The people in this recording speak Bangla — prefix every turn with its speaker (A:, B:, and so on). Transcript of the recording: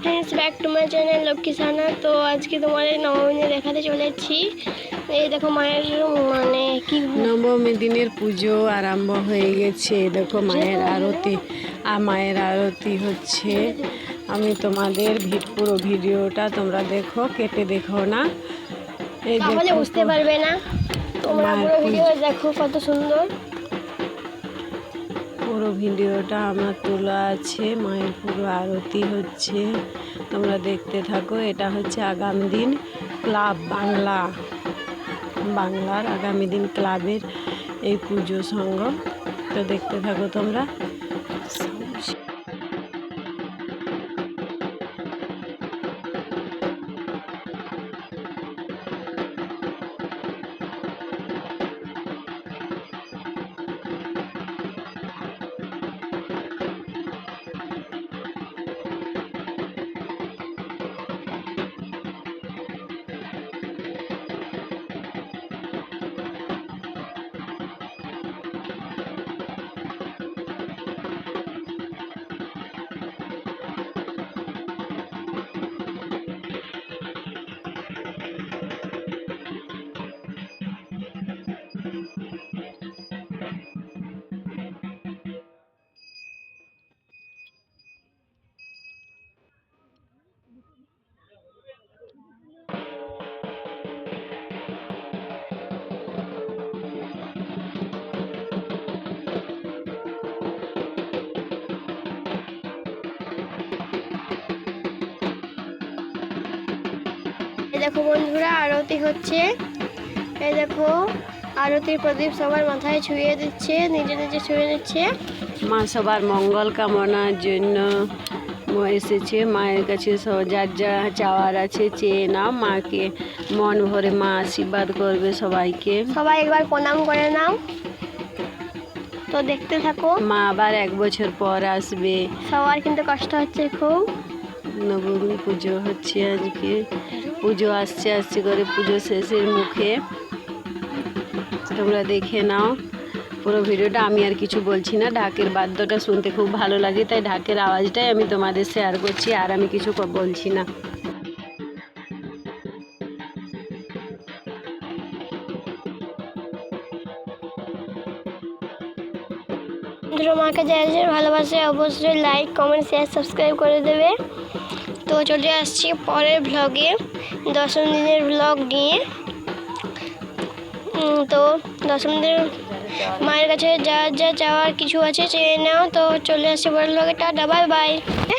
A: Friends back to my channel Lakshmi Sana তো আজকে তোমাদের নবমী দেখাতে চলেছি। এই দেখো মায়ের মানে কি
B: নবমী দিনের পুজো আরম্ভ হয়ে গেছে। দেখো মায়ের আরতি আর মায়ের আরতি হচ্ছে। আমি তোমাদের পুরো ভিডিওটা তোমরা দেখো কেটে দেখো না। এই
A: বুঝতে পারবে না। তোমরা পুরো ভিডিও দেখো কত সুন্দর।
B: পুরো ভিডিওটা আমার তোলা আছে, মায়ের পুরো আরতি হচ্ছে। তোমরা দেখতে থাকো, এটা হচ্ছে আগামী দিন ক্লাব বাংলা। বাংলার আগামী দিন ক্লাবের এই পুজো সঙ্গ তো দেখতে থাকো তোমরা।
A: এই দেখো বন্ধুরা আরতি হচ্ছে। এই দেখো আরতির প্রদীপ সবার মাথায় ছুঁয়ে দিচ্ছে নিজে নিজে ছুঁয়ে দিচ্ছে
B: মা সবার মঙ্গল কামনার জন্য এসেছে। মায়ের কাছে সব- যার যা চাওয়ার আছে চেয়ে নাও। মাকে মন ভরে মা আশীর্বাদ করবে সবাইকে।
A: সবাই একবার প্রণাম করে নাও। তো দেখতে থাকো।
B: মা আবার এক বছর পর আসবে।
A: সবার কিন্তু কষ্ট হচ্ছে খুব।
B: নবমী পুজো হচ্ছে আজকে। পুজো আসছে আসছে করে পুজো শেষের মুখে। তোমরা দেখে নাও। পুরো ভিডিওটা আমি আর কিছু বলছি না। ঢাকের বাদ্যটা শুনতে খুব ভালো লাগে, তাই ঢাকের আওয়াজটাই আমি তোমাদের শেয়ার করছি, আর আমি কিছু বলছি না।
A: মাকে যারা যারা ভালোবাসে, অবশ্যই লাইক কমেন্ট শেয়ার সাবস্ক্রাইব করে দেবে। তো চলে আসছি পরের ব্লগে দশম দিনের ব্লগ নিয়ে। তো দশম দিনের মায়ের কাছে যা যা যাওয়ার কিছু আছে, চেয়ে নাও। তো চলে আসছি পরের ব্লগে টাটা বাই বাই